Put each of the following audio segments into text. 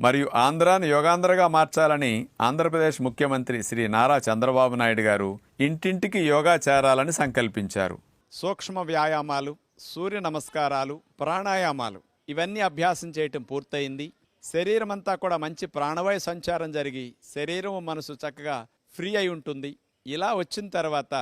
మరియు ఆంధ్రాను యోగాంధ్రగా మార్చాలని ఆంధ్రప్రదేశ్ ముఖ్యమంత్రి శ్రీ నారా చంద్రబాబు నాయుడు గారు ఇంటింటికి యోగా చేరాలని సంకల్పించారు. సూక్ష్మ వ్యాయామాలు సూర్య నమస్కారాలు ప్రాణాయామాలు ఇవన్నీ అభ్యాసం చేయటం పూర్తయింది. శరీరం అంతా కూడా మంచి ప్రాణవాయు సంచారం జరిగి శరీరం మనసు చక్కగా ఫ్రీ అయి ఉంటుంది. ఇలా వచ్చిన తర్వాత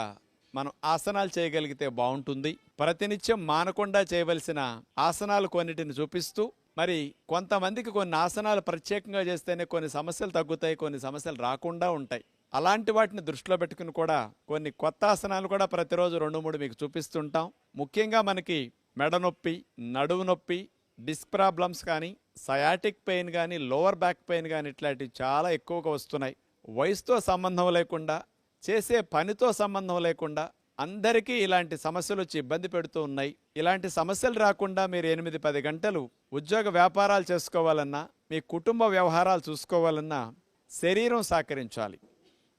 మనం ఆసనాలు చేయగలిగితే బాగుంటుంది. ప్రతినిత్యం మానకుండా చేయవలసిన ఆసనాలు కొన్నిటిని చూపిస్తూ మరి కొంతమందికి కొన్ని ఆసనాలు ప్రత్యేకంగా చేస్తేనే కొన్ని సమస్యలు తగ్గుతాయి కొన్ని సమస్యలు రాకుండా ఉంటాయి. అలాంటి వాటిని దృష్టిలో పెట్టుకుని కూడా కొన్ని కొత్త ఆసనాలు కూడా ప్రతిరోజు రెండు మూడు మీకు చూపిస్తుంటాం. ముఖ్యంగా మనకి మెడ నొప్పి నడువు నొప్పి డిస్క్ ప్రాబ్లమ్స్ కానీ సయాటిక్ పెయిన్ కానీ లోవర్ బ్యాక్ పెయిన్ కానీ ఇట్లాంటివి చాలా ఎక్కువగా వస్తున్నాయి. వయసుతో సంబంధం లేకుండా చేసే పనితో సంబంధం లేకుండా అందరికీ ఇలాంటి సమస్యలు వచ్చి ఇబ్బంది పెడుతూ ఉన్నాయి. ఇలాంటి సమస్యలు రాకుండా మీరు ఎనిమిది పది గంటలు ఉద్యోగ వ్యాపారాలు చేసుకోవాలన్నా మీ కుటుంబ వ్యవహారాలు చూసుకోవాలన్నా శరీరం సహకరించాలి.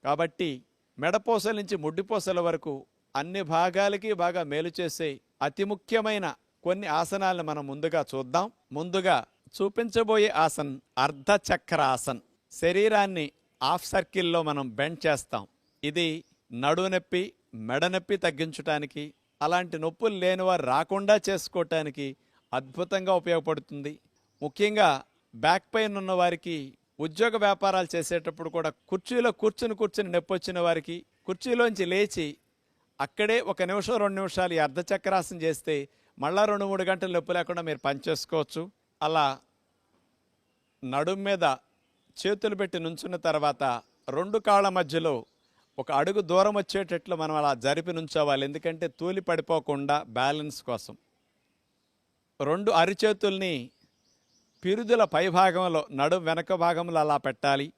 కాబట్టి మెడపోసల నుంచి ముడ్డిపోసల వరకు అన్ని భాగాలకి బాగా మేలు చేసే అతి ముఖ్యమైన కొన్ని ఆసనాలను మనం ముందుగా చూద్దాం. ముందుగా చూపించబోయే ఆసన్ అర్ధచక్ర ఆసన్. శరీరాన్ని హాఫ్ సర్కిల్లో మనం బెండ్ చేస్తాం. ఇది నడునొప్పి మెడనొప్పి మెడ నొప్పి అలాంటి నొప్పులు లేనివారు రాకుండా చేసుకోవటానికి అద్భుతంగా ఉపయోగపడుతుంది. ముఖ్యంగా బ్యాక్ పెయిన్ ఉన్న వారికి ఉద్యోగ వ్యాపారాలు చేసేటప్పుడు కూడా కుర్చీలో కూర్చుని కూర్చుని నొప్పి వచ్చిన వారికి కుర్చీలోంచి లేచి అక్కడే ఒక నిమిషం రెండు నిమిషాలు ఈ అర్ధచక్రాసనం చేస్తే మళ్ళా రెండు మూడు గంటలు నొప్పి లేకుండా మీరు పనిచేసుకోవచ్చు. అలా నడుం మీద చేతులు పెట్టి నుంచున్న తర్వాత రెండు కాళ్ళ మధ్యలో ఒక అడుగు దూరం వచ్చేటట్లు మనం అలా జరిపి నుంచోవాలి. ఎందుకంటే తూలి పడిపోకుండా బ్యాలెన్స్ కోసం. రెండు అరిచేతుల్ని పిరుదుల పైభాగంలో నడుం వెనక భాగంలో అలా పెట్టాలి.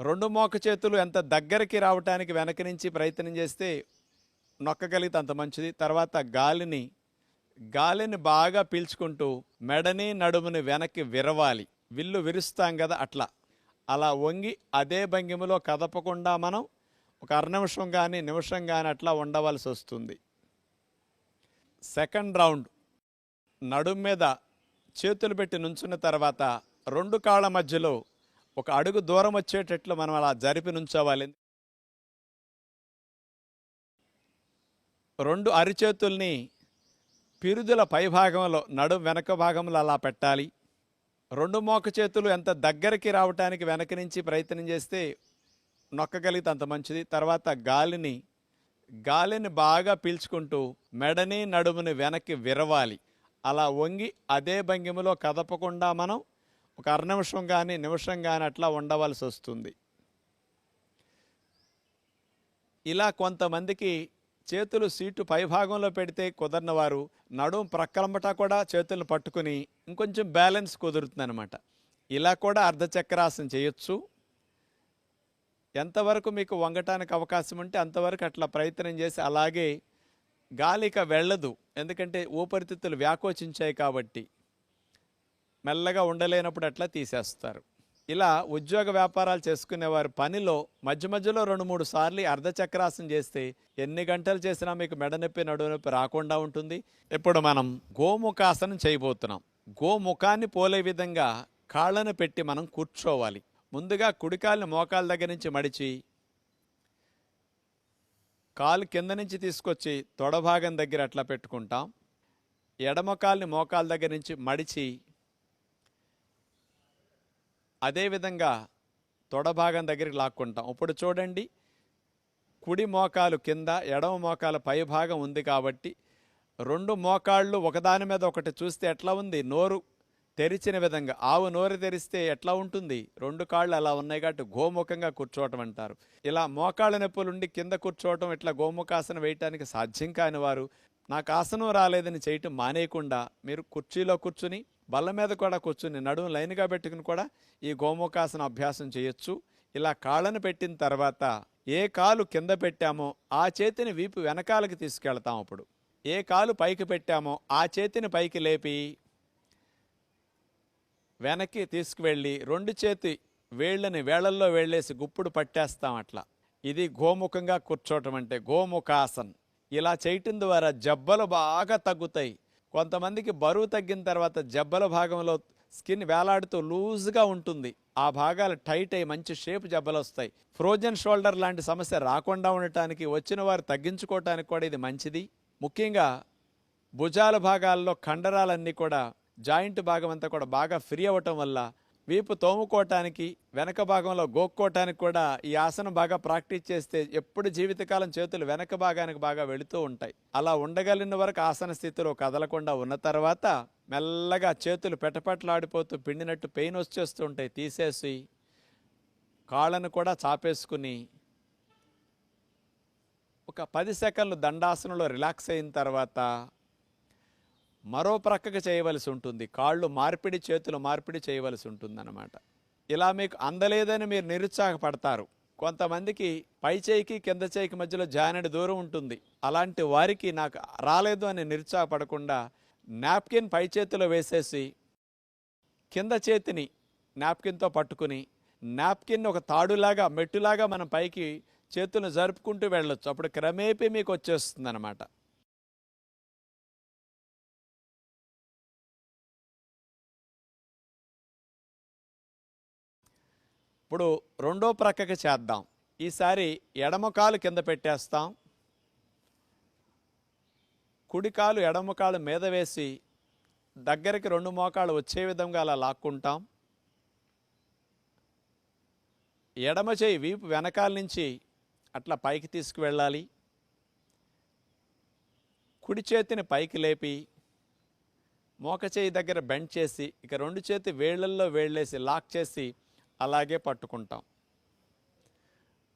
రెండు మోక చేతులు ఎంత దగ్గరికి రావటానికి వెనక నుంచి ప్రయత్నం చేస్తే నొక్కగలిగితే అంత మంచిది. తర్వాత గాలిని గాలిని బాగా పీల్చుకుంటూ మెడని నడుముని వెనక్కి విరవాలి. విల్లు విరుస్తాం కదా అట్లా. అలా వంగి అదే భంగిమలో కదపకుండా మనం ఒక అర్నిమిషం కానీ నిమిషం కానీ అట్లా ఉండవలసి వస్తుంది. Second round. నడుము మీద చేతులు పెట్టి నుంచున్న తర్వాత రెండు కాళ్ళ మధ్యలో ఒక అడుగు దూరం వచ్చేటట్లు మనం అలా జరిపి నుంచోవాలి. రెండు అరిచేతుల్ని పిరుదుల పైభాగంలో నడుం వెనక భాగంలో అలా పెట్టాలి. రెండు మోక చేతులు ఎంత దగ్గరికి రావటానికి వెనక నుంచి ప్రయత్నం చేస్తే నొక్కగలిగితే అంత మంచిది. తర్వాత గాలిని గాలిని బాగా పీల్చుకుంటూ మెడని నడుముని వెనక్కి విరవాలి. అలా వంగి అదే భంగిమలో కదపకుండా మనం ఒక అర నిమిషం కానీ నిమిషం కానీ అట్లా ఉండవలసి వస్తుంది. ఇలా కొంతమందికి చేతులు సీటు పైభాగంలో పెడితే కుదరిన వారు నడుము ప్రక్కలంబట కూడా చేతులను పట్టుకుని ఇంకొంచెం బ్యాలెన్స్ కుదురుతుందన్నమాట. ఇలా కూడా అర్ధచక్రాసనం చేయొచ్చు. ఎంతవరకు మీకు వంగటానికి అవకాశం ఉంటే అంతవరకు అట్లా ప్రయత్నం చేసి అలాగే గాలిక వెళ్ళదు. ఎందుకంటే ఊపిరితిత్తులు వ్యాకోచించాయి కాబట్టి మెల్లగా ఉండలేనప్పుడు అట్లా తీసేస్తారు. ఇలా ఉద్యోగ వ్యాపారాలు చేసుకునేవారు పనిలో మధ్య మధ్యలో రెండు మూడు సార్లు ఈ అర్ధచక్రాసనం చేస్తే ఎన్ని గంటలు చేసినా మీకు మెడనొప్పి నొప్పి రాకుండా ఉంటుంది. ఇప్పుడు మనం గోముఖాసనం చేయబోతున్నాం. గోముఖాన్ని పోలే విధంగా కాళ్ళను పెట్టి మనం కూర్చోవాలి. ముందుగా కుడికాల్ని మోకాల దగ్గర నుంచి మడిచి కాలు కింద నుంచి తీసుకొచ్చి తొడభాగం దగ్గర అట్లా పెట్టుకుంటాం. ఎడమకాల్ని మోకాల దగ్గర నుంచి మడిచి అదేవిధంగా తొడభాగం దగ్గరికి లాక్కుంటాం. ఇప్పుడు చూడండి కుడి మోకాలు కింద ఎడమ మోకాల పై భాగం ఉంది కాబట్టి రెండు మోకాళ్ళు ఒకదాని మీద ఒకటి చూస్తే ఎట్లా ఉంది? నోరు తెరిచిన విధంగా ఆవు నోరు తెరిస్తే ఎట్లా ఉంటుంది? రెండు కాళ్ళు అలా ఉన్నాయి కాబట్టి గోముఖంగా కూర్చోవటం అంటారు. ఇలా మోకాళ్ళ నొప్పులుండి కింద కూర్చోవటం ఇట్లా గోముఖాసనం వేయటానికి సాధ్యం కాని వారు నాకు ఆసనం రాలేదని చేయటం మానేయకుండా మీరు కుర్చీలో కూర్చుని బల్ల మీద కూడా కూర్చుని నడుము లైన్గా పెట్టుకుని కూడా ఈ గోముఖాసన అభ్యాసం చేయొచ్చు. ఇలా కాళ్ళను పెట్టిన తర్వాత ఏ కాలు కింద పెట్టామో ఆ చేతిని వీపు వెనకాలకి తీసుకెళ్తాం అప్పుడు. ఏ కాలు పైకి పెట్టామో ఆ చేతిని పైకి లేపి వెనక్కి తీసుకువెళ్ళి రెండు చేతి వేళ్ళని వేళల్లో వేళ్ళేసి గుప్పుడు పట్టేస్తాం అట్లా. ఇది గోముఖంగా కూర్చోవటం అంటే గోముఖాసన్. ఇలా చేయటం ద్వారా జబ్బలు బాగా తగ్గుతాయి. కొంతమందికి బరువు తగ్గిన తర్వాత జబ్బల భాగంలో స్కిన్ వేలాడుతూ లూజ్గా ఉంటుంది. ఆ భాగాలు టైట్ అయ్యి మంచి షేప్ జబ్బలు వస్తాయి ఫ్రోజన్ షోల్డర్ లాంటి సమస్య రాకుండా ఉండటానికి వచ్చిన వారు తగ్గించుకోవటానికి కూడా ఇది మంచిది. ముఖ్యంగా భుజాల భాగాల్లో కండరాలన్నీ కూడా జాయింట్ భాగం అంతా కూడా బాగా ఫ్రీ అవ్వటం వల్ల వీపు తోముకోవటానికి వెనక భాగంలో గోక్కోవటానికి కూడా ఈ ఆసనం బాగా ప్రాక్టీస్ చేస్తే ఎప్పుడు జీవితకాలం చేతులు వెనక భాగానికి బాగా వెళుతూ ఉంటాయి. అలా ఉండగలిగిన వరకు ఆసన స్థితిలో కదలకుండా ఉన్న తర్వాత మెల్లగా చేతులు పెటపెటలాడిపోతూ పిండినట్టు పెయిన్ వచ్చేస్తూ ఉంటాయి. తీసేసి కాళ్ళను కూడా చాపేసుకుని ఒక పది సెకండ్లు దండాసనంలో రిలాక్స్ అయిన తర్వాత మరో ప్రక్కకు చేయవలసి ఉంటుంది. కాళ్ళు మార్పిడి చేతులు మార్పిడి చేయవలసి ఉంటుందన్నమాట. ఇలా మీకు అందలేదని మీరు నిరుత్సాహపడతారు. కొంతమందికి పై చేయికి కింద చేయికి మధ్యలో జానడి దూరం ఉంటుంది. అలాంటి వారికి నాకు రాలేదు అని నిరుత్సాహపడకుండా నాప్కిన్ పై చేతిలో వేసేసి కింద చేతిని నాప్కిన్తో పట్టుకుని నాప్కిన్ ఒక తాడులాగా మెట్టులాగా మనం పైకి చేతులను జరుపుకుంటూ వెళ్ళొచ్చు. అప్పుడు క్రమేపీ మీకు వచ్చేస్తుంది అనమాట ఇప్పుడు రెండో ప్రక్కకి చేద్దాం. ఈసారి ఎడమ కాలు కింద పెట్టేస్తాం. కుడి కాలు ఎడమ కాలు మీద వేసి దగ్గరికి రెండు మోకాళ్ళు వచ్చే విధంగా అలా లాక్కుంటాం. ఎడమ చేయి వీపు వెనకాల నుంచి అట్లా పైకి తీసుకువెళ్ళాలి. కుడి చేతిని పైకి లేపి మోక చేయి దగ్గర బెండ్ చేసి ఇక రెండు చేతి వేళ్ళల్లో వేళ్ళేసి లాక్ చేసి అలాగే పట్టుకుంటాం.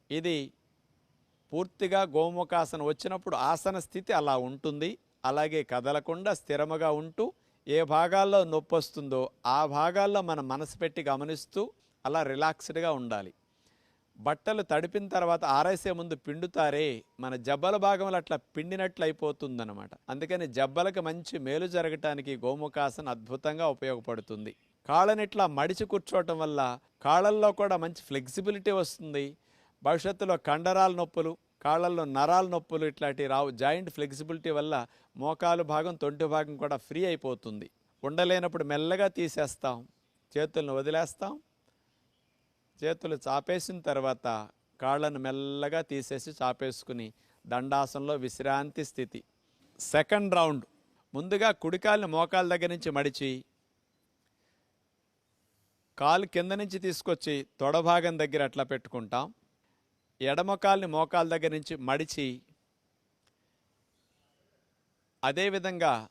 ఇది పూర్తిగా గోముఖాసన వచ్చినప్పుడు ఆసన స్థితి అలా ఉంటుంది. అలాగే కదలకుండా స్థిరముగా ఉంటూ ఏ భాగాల్లో నొప్పి వస్తుందో ఆ భాగాల్లో మన మనసు పెట్టి గమనిస్తూ అలా రిలాక్స్డ్గా ఉండాలి. బట్టలు తడిపిన తర్వాత ఆరేసే ముందు పిండుతారే మన జబ్బల భాగంలో అట్లా పిండినట్లు అయిపోతుందన్నమాట అందుకని జబ్బలకు మంచి మేలు జరగటానికి గోముఖాసన అద్భుతంగా ఉపయోగపడుతుంది. కాళ్ళని ఇట్లా మడిచి కూర్చోవటం వల్ల కాళ్ళల్లో కూడా మంచి ఫ్లెక్సిబిలిటీ వస్తుంది. భవిష్యత్తులో కండరాల నొప్పులు కాళ్ళల్లో నరాల నొప్పులు ఇట్లాంటివి రావు జాయింట్ ఫ్లెక్సిబిలిటీ వల్ల మోకాలు భాగం తొంటి భాగం కూడా ఫ్రీ అయిపోతుంది. ఉండలేనప్పుడు మెల్లగా తీసేస్తాం. చేతులను వదిలేస్తాం. చేతులు చాపేసిన తర్వాత కాళ్ళను మెల్లగా తీసేసి చాపేసుకుని దండాసనంలో విశ్రాంతి స్థితి. Second round. ముందుగా కుడికాలిని మోకాల దగ్గర నుంచి మడిచి కాలు కింద నుంచి తీసుకొచ్చి తొడభాగం దగ్గర అట్లా పెట్టుకుంటాం. ఎడమ కాలుని మోకాల దగ్గర నుంచి మడిచి అదేవిధంగా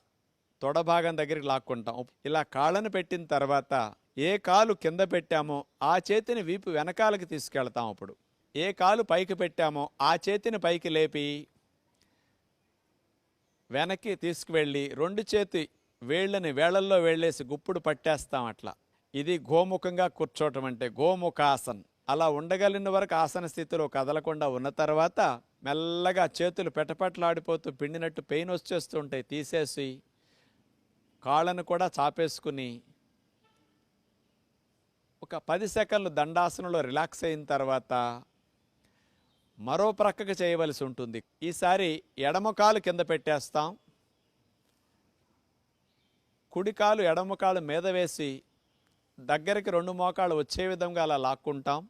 తొడభాగం దగ్గరికి లాక్కుంటాం. ఇలా కాళ్ళను పెట్టిన తర్వాత ఏ కాలు కింద పెట్టామో ఆ చేతిని వీపు వెనకాలకి తీసుకెళ్తాం అప్పుడు. ఏ కాలు పైకి పెట్టామో ఆ చేతిని పైకి లేపి వెనక్కి తీసుకువెళ్ళి రెండు చేతి వేళ్ళని వేళల్లో వేళ్ళేసి గుప్పుడు పట్టేస్తాం అట్లా. ఇది గోముఖంగా కూర్చోవటం అంటే గోముఖాసన్. అలా ఉండగలిగిన వరకు ఆసన స్థితిలో కదలకుండా ఉన్న తర్వాత మెల్లగా చేతులు పెటపెటలాడిపోతూ పిండినట్టు పెయిన్ వచ్చేస్తూ ఉంటాయి. తీసేసి కాళ్ళను కూడా చాపేసుకుని ఒక పది సెకండ్లు దండాసనంలో రిలాక్స్ అయిన తర్వాత మరో ప్రక్కకు చేయవలసి ఉంటుంది. ఈసారి ఎడమ కాలు కింద పెట్టేస్తాం. కుడి కాలు ఎడమ కాలు మీద వేసి దగ్గరికి రెండు మోకాళ్ళు వచ్చే విధంగా అలా లాక్కుంటాం.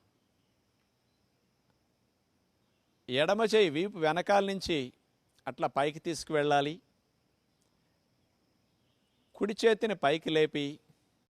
ఎడమ చేయి వీపు వెనకాల నుంచి అట్లా పైకి తీసుకువెళ్ళాలి. కుడి చేతిని పైకి లేపి